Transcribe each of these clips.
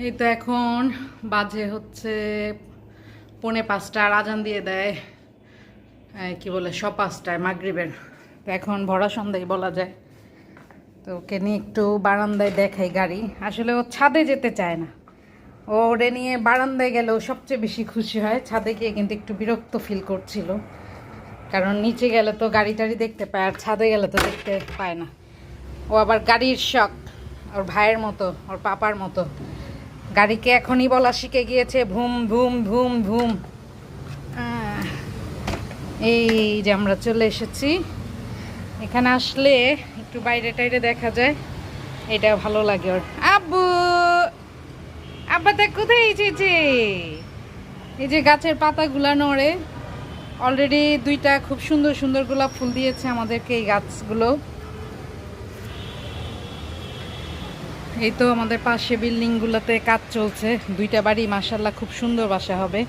এই তো এখন বাজে হচ্ছে পৌনে পাঁচটা আর আজান দিয়ে দেয় কি বলে স পাঁচটায় মাগরিবের। তো এখন ভরা সন্ধ্যায় বলা যায়। তো ওকে নিয়ে একটু বারান্দায় দেখাই গাড়ি। আসলে ও ছাদে যেতে চায় না। ও ওরে নিয়ে বারান্দায় গেলেও সবচেয়ে বেশি খুশি হয়। ছাদে গিয়ে কিন্তু একটু বিরক্ত ফিল করছিল। কারণ নিচে গেলে তো গাড়ি টাড়ি দেখতে পায়, আর ছাদে গেলে তো দেখতে পায় না। ও আবার গাড়ির শখ। ওর ভাইয়ের মতো, ওর পাপার মতো। গাড়িকে এখনই বলা শিখে গিয়েছে, ভুম ভুম ভুম ভুম। এই যে আমরা চলে এসেছি। এখানে আসলে একটু বাইরে টাইরে দেখা যায়। এটা ভালো লাগে ওর। আব্বু! আব্বা, তা কোথায়? এসেছে এই যে গাছের পাতাগুলা নড়ে। অলরেডি দুইটা খুব সুন্দর সুন্দর গোলাপ ফুল দিয়েছে আমাদেরকে এই গাছগুলো। এই তো আমাদের পাশে বিল্ডিংগুলোতে কাজ চলছে। দুইটা বাড়ি মাসাল্লাহ খুব সুন্দর বাসা হবে।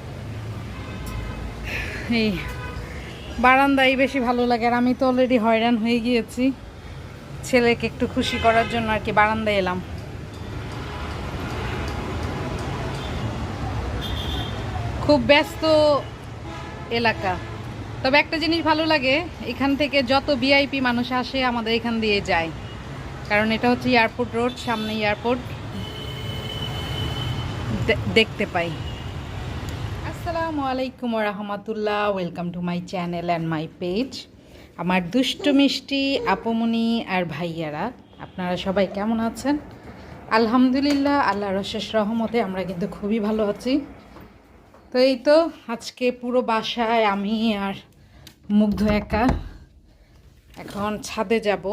এই বারান্দাই বেশি ভালো লাগে আর আমি তো অলরেডি হয়রান হয়ে গিয়েছি। ছেলেকে একটু খুশি করার জন্য আর কি বারান্দায় এলাম। খুব ব্যস্ত এলাকা। তবে একটা জিনিস ভালো লাগে, এখান থেকে যত ভিআইপি মানুষ আসে, আমাদের এখান দিয়ে যায়। কারণ এটা হচ্ছে এয়ারপোর্ট রোড, সামনে এয়ারপোর্ট। দেখতে পাই। আসসালামু আলাইকুম রহমতুল্লাহ, welcome to my channel and my page. আমার দুষ্ট মিষ্টি আপমনি আর ভাইয়ারা, আপনারা সবাই কেমন আছেন? আলহামদুলিল্লাহ আল্লাহ রশেষ রহমতে আমরা কিন্তু খুবই ভালো আছি। তো এই তো, আজকে পুরো বাসায় আমি আর মুগ্ধ একা। এখন ছাদে যাব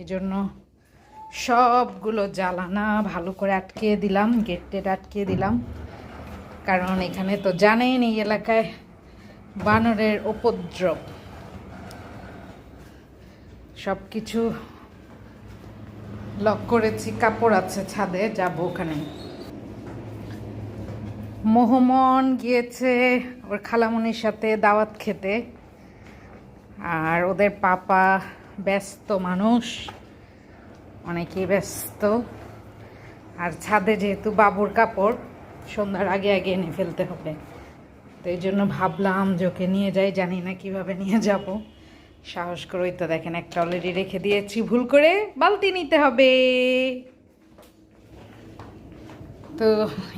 এই জন্য সবগুলো জ্বালানা ভালো করে আটকে দিলাম গেট টেট আটকে দিলাম। কারণ এখানে তো জানেন এই এলাকায় বানরের উপদ্রব। সব কিছু লক করেছি, কাপড় আছে ছাদে, যাব ওখানে। মোহমন গিয়েছে ওর খালামনির সাথে দাওয়াত খেতে। আর ওদের পাপা ব্যস্ত মানুষ। অনেকেই ব্যস্ত। আর ছাদে যেহেতু বাবুর কাপড়, সন্ধ্যার আগে আগে এনে ফেলতে হবে। তো এই জন্য ভাবলাম যে ওকে নিয়ে যাই, জানি না কীভাবে নিয়ে যাব। সাহস করে ওই তো দেখেন, একটা অলরেডি রেখে দিয়েছি। ভুল করে বালতি নিতে হবে। তো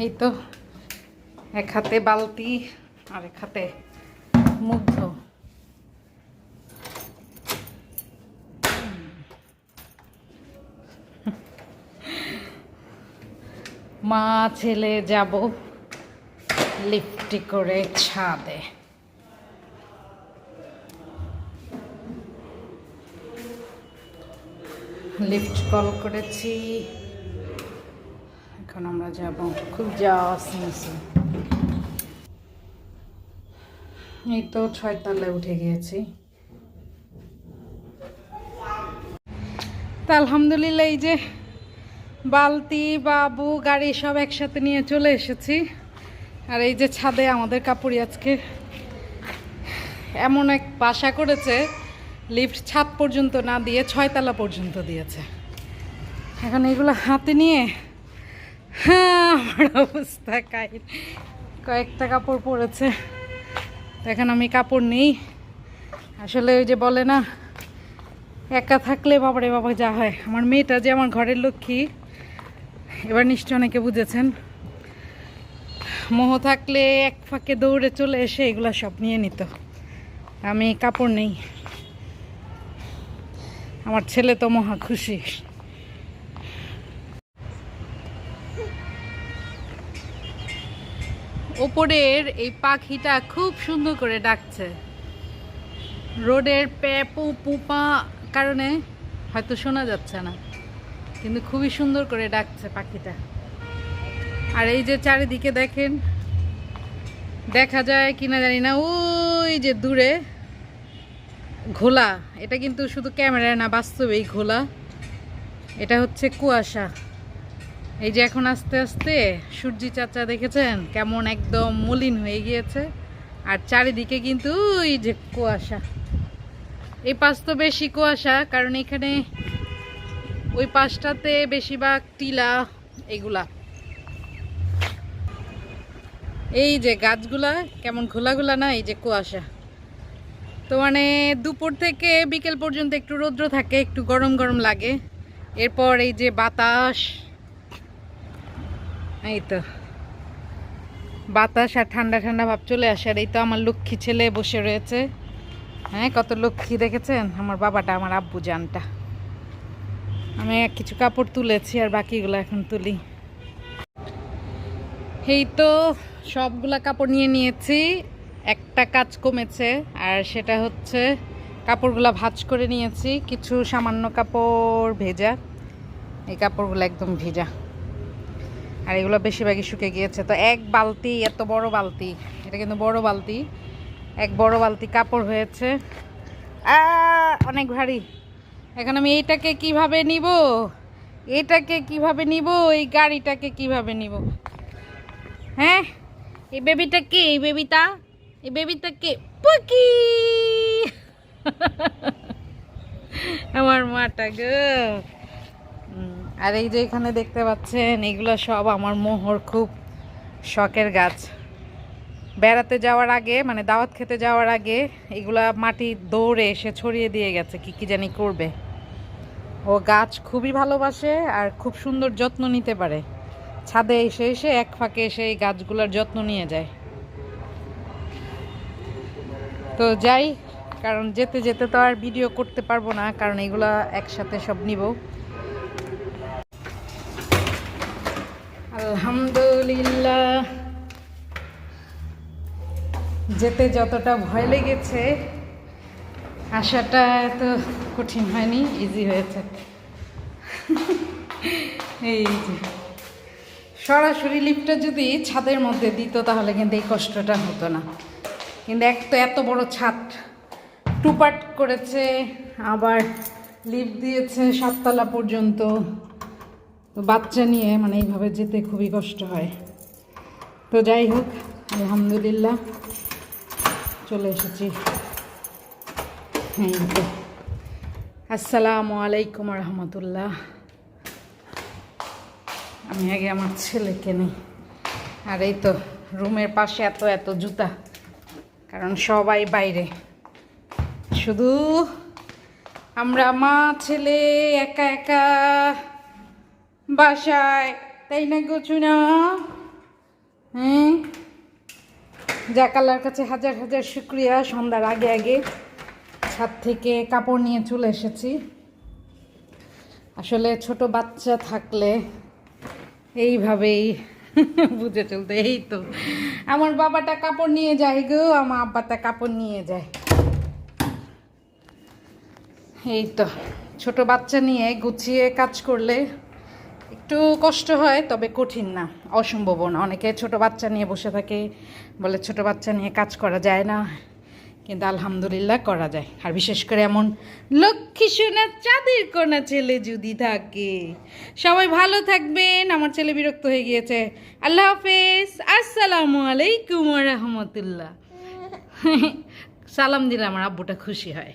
এই তো, এক হাতে বালতি, আর এক হাতে মুগ্ধ। মা ছেলে যাব লিফটি করে ছাদে। লিফট কল করেছি। এখন আমরা যাব খুব যাওয়া এই তো ছয় তলায় উঠে গিয়েছি। তা আলহামদুলিল্লাহ, এই যে বালতি, বাবু, গাড়ি সব একসাথে নিয়ে চলে এসেছি। আর এই যে ছাদে আমাদের কাপড়ি আজকে এমন এক বাসা করেছে লিফট ছাদ পর্যন্ত না দিয়ে ছয়তলা পর্যন্ত দিয়েছে। এখন এগুলো হাতে নিয়ে হ্যাঁ আমার অবস্থা কাই কয়েকটা কাপড় পরেছে। এখন আমি কাপড় নেই। আসলে ওই যে বলে না, একা থাকলে বাবারে বাবা যা হয়। আমার মেয়েটা যে আমার ঘরের লক্ষ্মী এবার নিশ্চয় অনেকে বুঝেছেন। মোহ থাকলে এক ফাঁকে দৌড়ে চলে এসে এগুলো সব নিয়ে নিত। আমি কাপড় নেই। আমার ছেলে তো মহা খুশি। ওপরের এই পাখিটা খুব সুন্দর করে ডাকছে। রোডের প্যাপু পুপা কারণে হয়তো শোনা যাচ্ছে না। কিন্তু খুবই সুন্দর করে ডাকছে পাখিটা। আর এই যে চারিদিকে দেখেন, দেখা যায় কিনা জানি না, ওই যে দূরে ঘোলা। এটা কিন্তু শুধু ক্যামেরায় না, বাস্তবেই ঘোলা। এটা হচ্ছে কুয়াশা। এই যে এখন আস্তে আস্তে সূর্যি চাচা দেখেছেন, কেমন একদম মলিন হয়ে গিয়েছে। আর চারিদিকে কিন্তু ওই যে কুয়াশা। এই পাশ তো বেশি কুয়াশা, কারণ এখানে ওই পাশটাতে বেশিরভাগ টিলা এগুলা। এই যে গাছগুলা কেমন খোলাগুলা না, এই যে কুয়াশা। তো মানে দুপুর থেকে বিকেল পর্যন্ত একটু রৌদ্র থাকে, একটু গরম গরম লাগে। এরপর এই যে বাতাস, এই তো। বাতাস আর ঠান্ডা ঠান্ডা ভাব চলে আসে, আর এই তো আমার লক্ষ্মী ছেলে বসে রয়েছে। হ্যাঁ কত লক্ষ্মী দেখেছেন? আমার বাবাটা, আমার আব্বু জানটা। আমি কিছু কাপড় তুলেছি আর বাকিগুলো এখন তুলি। এই তো সবগুলা কাপড় নিয়ে নিয়েছি। একটা কাজ কমেছে আর সেটা হচ্ছে কাপড়গুলা ভাজ করে নিয়েছি। কিছু সামান্য কাপড় ভেজা। এই কাপড়গুলো একদম ভেজা। আর এগুলো বেশিরভাগই শুকে গিয়েছে। তো এক বালতি, এত বড় বালতি। এটা কিন্তু বড় বালতি। এক বড় বালতি কাপড় হয়েছে। অনেক ভারী। এখন আমি এইটাকে কীভাবে নিব? এটাকে কীভাবে নিব? এই গাড়িটাকে কীভাবে নিব? হ্যাঁ? এই বেবিটা কে? এই বেবিটা? এই বেবিটা কে? পুকি আমার মাটা গো। আর এই যে এখানে দেখতে পাচ্ছেন, এগুলো সব আমার মোহর, খুব শখের গাছ। বেড়াতে যাওয়ার আগে মানে দাওয়াত খেতে যাওয়ার আগে, এগুলা মাটি দৌড়ে এসে ছড়িয়ে দিয়ে গেছে, কি কি জানি করবে। ও গাছ খুবই ভালোবাসে আর খুব সুন্দর যত্ন নিতে পারে। ছাদে এসে এসে এক ফাঁকে এসে এই গাছগুলোর যত্ন নিয়ে যায়। তো যাই, কারণ যেতে যেতে তো আর ভিডিও করতে পারব না, কারণ এগুলা একসাথে সব নিব। আলহামদুলিল্লাহ। যেতে যতটা ভয় লেগেছে আসাটা এত কঠিন হয়নি ইজি হয়েছে। এই যে। সরাসরি লিফটটা যদি ছাদের মধ্যে দিত, তাহলে কিন্তু এই কষ্টটা হতো না। কিন্তু এক তো এত বড় ছাদ, টুপাট করেছে, আবার লিফট দিয়েছে সাততলা পর্যন্ত। তো বাচ্চা নিয়ে মানে এইভাবে যেতে খুবই কষ্ট হয়। তো যাই হোক, আলহামদুলিল্লাহ, চলে এসেছি। আসসালামু আলাইকুম রহমতুল্লাহ। আমি আগে আমার ছেলেকে নেই। আর এই তো রুমের পাশে এত এত জুতা, কারণ সবাই বাইরে। শুধু আমরা মা ছেলে একা একা বাসায়, তাই না গোছু না হ্যাঁ? জাকালার কাছে হাজার হাজার শুক্রিয়া, সন্ধ্যার আগে আগে। ছাদ থেকে কাপড় নিয়ে চলে এসেছি। আসলে ছোট বাচ্চা থাকলে এইভাবেই বুঝে চলতে, এই তো। আমার বাবাটা কাপড় নিয়ে যায় গো, আমার আব্বাটা কাপড় নিয়ে যায়। এই তো, ছোট বাচ্চা নিয়ে গুছিয়ে কাজ করলে একটু কষ্ট হয়, তবে কঠিন না, অসম্ভব না। অনেকে ছোট বাচ্চা নিয়ে বসে থাকে, বলে ছোট বাচ্চা নিয়ে কাজ করা যায় না। কিন্তু আলহামদুলিল্লাহ করা যায়। আর বিশেষ করে এমন লক্ষ্মী সোনা চাঁদের কোনা ছেলে যদি থাকে। সবাই ভালো থাকবেন, আমার ছেলে বিরক্ত হয়ে গিয়েছে। আল্লাহ হাফেজ, আসসালামু আলাইকুম রহমতুল্লাহ। সালাম দিলে আমার আব্বুটা খুশি হয়।